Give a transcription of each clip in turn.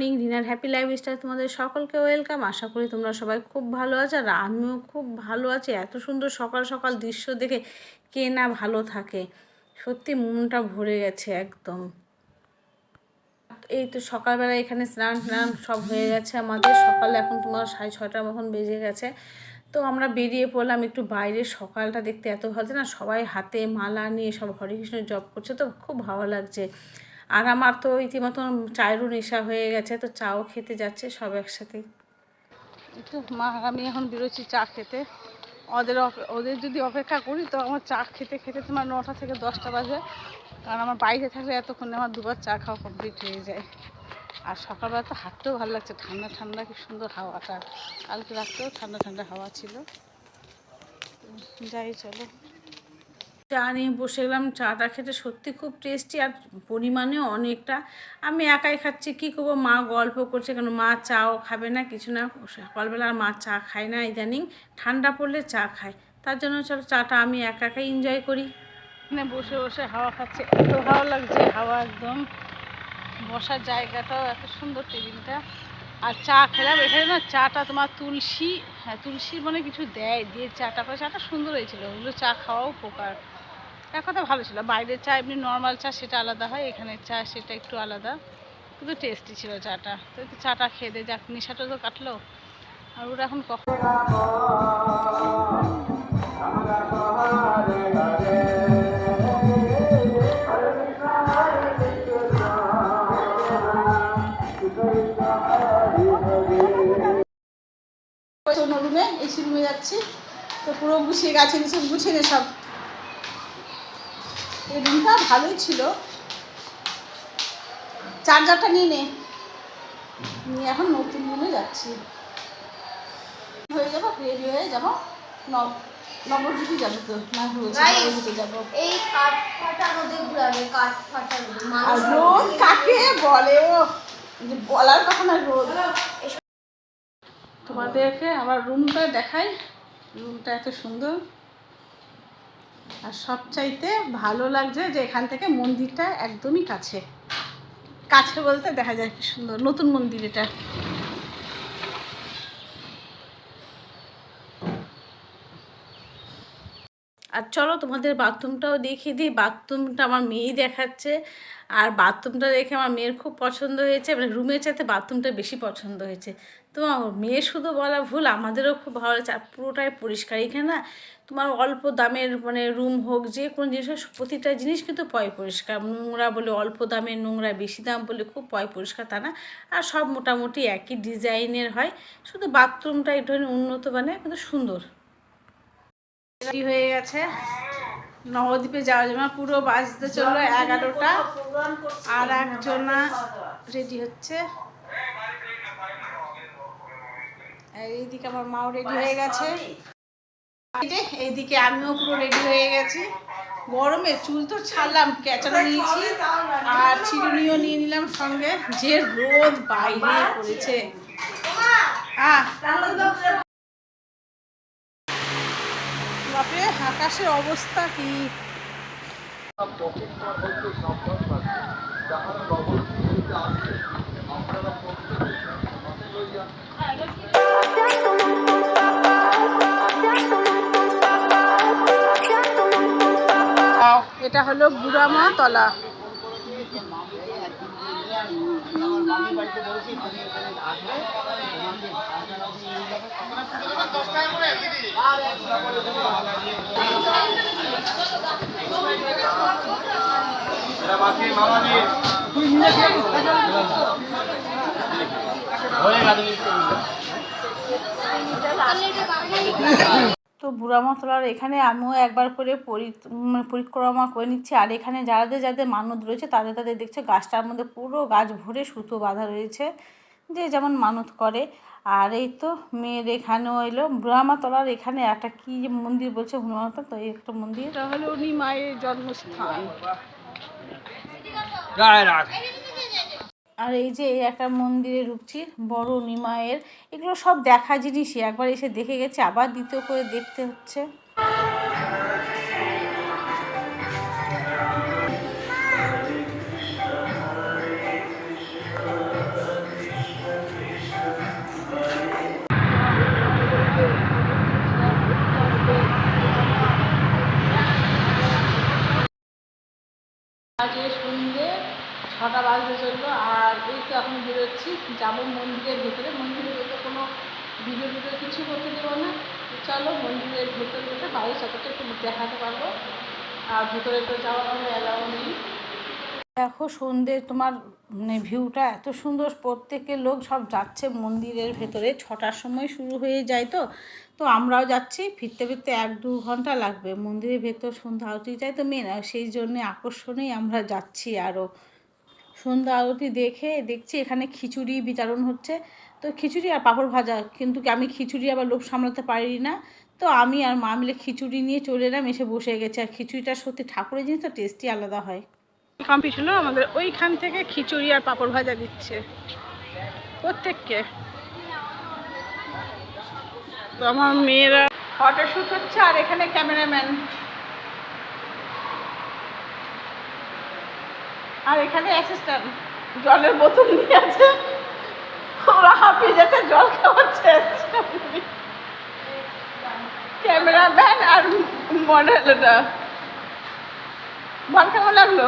Morning রিনার happy life style তোমাদের সকলকে ওয়েলকাম আশা করি তোমরা সবাই খুব ভালো আছো আর আমিও খুব ভালো আছি। এত সুন্দর সকাল সকাল দৃশ্য দেখে কে না ভালো থাকে। সত্যি মনটা ভরে গেছে একদম। এই তো সকালবেলা এখানে স্নান স্নান সব হয়ে গেছে আমাদের। সকালে এখন তোমার সাড়ে ছটার মতন বেজে গেছে। তো আমরা বেরিয়ে পড়লাম একটু বাইরে। সকালটা দেখতে এত ভালো না। সবাই হাতে মালা নিয়ে সব হরে কৃষ্ণ জপ করছে। তো খুব ভালো লাগছে। আর আমার তো ইতিমতন চায়েরও নেশা হয়ে গেছে, তো চাও খেতে যাচ্ছে সব একসাথে। তো মা, আমি এখন বেরোচ্ছি চা খেতে। ওদের ওদের যদি অপেক্ষা করি, তো আমার চা খেতে খেতে তোমার নটা থেকে দশটা বাজে। কারণ আমার বাইরে থাকলে এতক্ষণে আমার দুবার চা খাওয়া কমপ্লিট হয়ে যায়। আর সকালবেলা তো হাঁটতেও ভালো লাগছে, ঠান্ডা ঠান্ডা কি সুন্দর হাওয়াটা। কালকে রাত্রেও ঠান্ডা ঠান্ডা হাওয়া ছিল। যাই চলো। চা নিয়ে বসে গেলাম চাটা খেতে সত্যি খুব টেস্টি আর পরিমাণেও অনেকটা। আমি একাই খাচ্ছি, কী করব? মা গল্প করছে কেন? মা চাও খাবে না? কিছু না। সকালবেলা আর মা চা খায় না ইদানিং। ঠান্ডা পড়লে চা খায়। তার জন্য চলো চাটা আমি একা একাই এনজয় করি। এখানে বসে বসে হাওয়া খাচ্ছে। এত ভালো লাগছে হাওয়া একদম। বসার জায়গাটাও এত সুন্দর টেবিলটা। আর চা খেলাম। এখানে না চাটা তোমার তুলসী হ্যাঁ তুলসী মানে কিছু দেয়। দিয়ে চাটা করে, চাটা সুন্দর হয়েছিল। ওগুলো চা খাওয়াও উপকার। এক কথা ভালো ছিল। বাইরের চা এমনি নর্মাল চা, সেটা আলাদা হয়, এখানের চা সেটা একটু আলাদা। কিন্তু টেস্টি ছিল চাটা। তো চাটা খেয়ে দে, যাক, নেশাটা তো কাটলো। আর ওরা এখন কখন রুমে এসি রুমে যাচ্ছি। তো পুরো গুছিয়ে গেছে নিচে গুছিয়ে সব। এই রুমটা ভালোই ছিল। চার্জারটা নিয়ে নে। নিয়ে এখন নতুন রুমে যাচ্ছি। হয়ে যাব রেডি হয়ে যাব। নবদ্বীপে যাব তো না নবদ্বীপে যাব। এই কাঠ ফাটা রোদে ঘুরাবে কাঠ ফাটা রোদে। রোদ কাকে বলে? ও বলার কথা না রোদ। তোমাদেরকে আমার রুমটা দেখাই। রুমটা এত সুন্দর। আর সবচাইতে ভালো লাগছে যে এখান থেকে মন্দিরটা একদমই কাছে। কাছে বলতে দেখা যায় কি সুন্দর, নতুন মন্দির এটা। আর চলো তোমাদের বাথরুমটাও দেখিয়ে দিই, বাথরুমটা আমার মেয়েই দেখাচ্ছে। আর বাথরুমটা দেখে আমার মেয়ের খুব পছন্দ হয়েছে মানে রুমের চাইতে বাথরুমটা বেশি পছন্দ হয়েছে। তো মেয়ে শুধু বলা ভুল, আমাদেরও খুব ভালো লাগছে, আর পুরোটাই পরিষ্কার। এখানে না তোমার অল্প দামের মানে রুম হোক যে কোনো জিনিস হোক, প্রতিটা জিনিস কিন্তু পয় পরিষ্কার। নোংরা বলে অল্প দামের নোংরা বেশি দাম বলে খুব পয় পরিষ্কার তা না। আর সব মোটামুটি একই ডিজাইনের হয়। শুধু বাথরুমটা একটু উন্নত মানে কিন্তু সুন্দর। হয়ে গেছে। নবদ্বীপে যাওয়ার জন্য পুরো বাজতে চলল এগারোটা। আর একজনা রেডি হচ্ছে। এইদিকে আমার মাও রেডি হয়ে গেছে। এইদিকে আমিও পুরো রেডি হয়ে গেছি। গরমে চুল তো ছাড়লাম ক্যাচানো নিয়েছি। আর চিরুনিও নিয়ে নিলাম সঙ্গে। যে রোদ বাইরে পড়েছে। বাপরে আকাশের অবস্থা কি? এটা হলো বুড়ামা তলা তো বুড়ামতলার এখানে আমিও একবার করে পরি পরিক্রমা করে নিচ্ছি। আর এখানে যাদের যাদের মানত রয়েছে তাদের তাদের দেখছে গাছটার মধ্যে পুরো গাছ ভরে সুতো বাঁধা রয়েছে যে যেমন মানত করে। আর এই তো মেয়ের এখানেও এলো। বুড়ামাতলার এখানে একটা কি যে মন্দির বলছে বুড়ামাতলা তো এই একটা মন্দির। এটা হলো উনি মায়ের জন্মস্থান। আর এই যে একটা মন্দিরে রূপছি বড় নিমায়ের, এগুলো সব দেখা জিনিসই। একবার এসে দেখে গেছে, আবার দ্বিতীয় করে দেখতে হচ্ছে। ছটা বাজতে চলল বেরোচ্ছি, যাব মন্দিরের ভেতরে। মন্দিরের ভেতরে কোনো ভিডিও ভিডিও কিছু করতে দেবো না। চলো মন্দিরের ভেতরে ভেতরে বাইরে যতটা একটু দেখাতে পারব। আর ভেতরে তো যাওয়া কোনো অ্যালাউ নেই। দেখো সন্ধে, তোমার মানে ভিউটা এত সুন্দর প্রত্যেকের লোক সব যাচ্ছে মন্দিরের ভেতরে। ছটার সময় শুরু হয়ে যায় তো। তো আমরাও যাচ্ছি, ফিরতে ফিরতে এক দু ঘণ্টা লাগবে। মন্দিরের ভেতর সন্ধ্যা আরতিটাই তো মেন সেই জন্যে আকর্ষণেই আমরা যাচ্ছি আরও। সন্ধ্যা আরতি দেখে দেখছি এখানে খিচুড়ি বিতরণ হচ্ছে। তো খিচুড়ি আর পাঁপড় ভাজা কিন্তু আমি খিচুড়ি আবার লোভ সামলাতে পারি না? তো আমি আর মা মিলে খিচুড়ি নিয়ে চলে এলাম এসে বসে গেছে। আর খিচুড়িটা সত্যি ঠাকুরের জিনিস তো টেস্টই আলাদা হয়। কমপ্লিট হলো আমাদের ওইখান থেকে খিচুড়ি আর পাঁপড় ভাজা দিচ্ছে। প্রত্যেককে। তো আমার মেয়েরা ফটোশ্যুট হচ্ছে আর এখানে ক্যামেরাম্যান। আর এখানে অ্যাসিস্ট্যান্ট জলের বোতল নিয়ে আছে। ওরা হাঁপিয়ে যাচ্ছে জল খাওয়াচ্ছে। ক্যামেরাম্যান আর মডেলটা বল কেমন লাগল?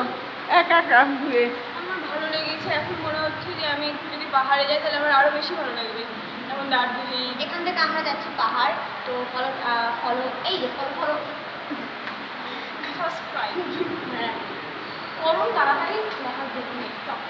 একা একা ঘুরে। আমার ভালো লেগেছে। এখন মনে হচ্ছে যে আমি একটু যদি পাহাড়ে যাই তাহলে আমার আরও বেশি ভালো লাগবে। যেমন দার্জিলিং। এখান থেকে আমরা যাচ্ছি পাহাড়। তো ফলো ফলো এই যে ফলো ফলো সাবস্ক্রাইব হ্যাঁ। করুন তাড়াতাড়ি দেখার জন্য স্টপ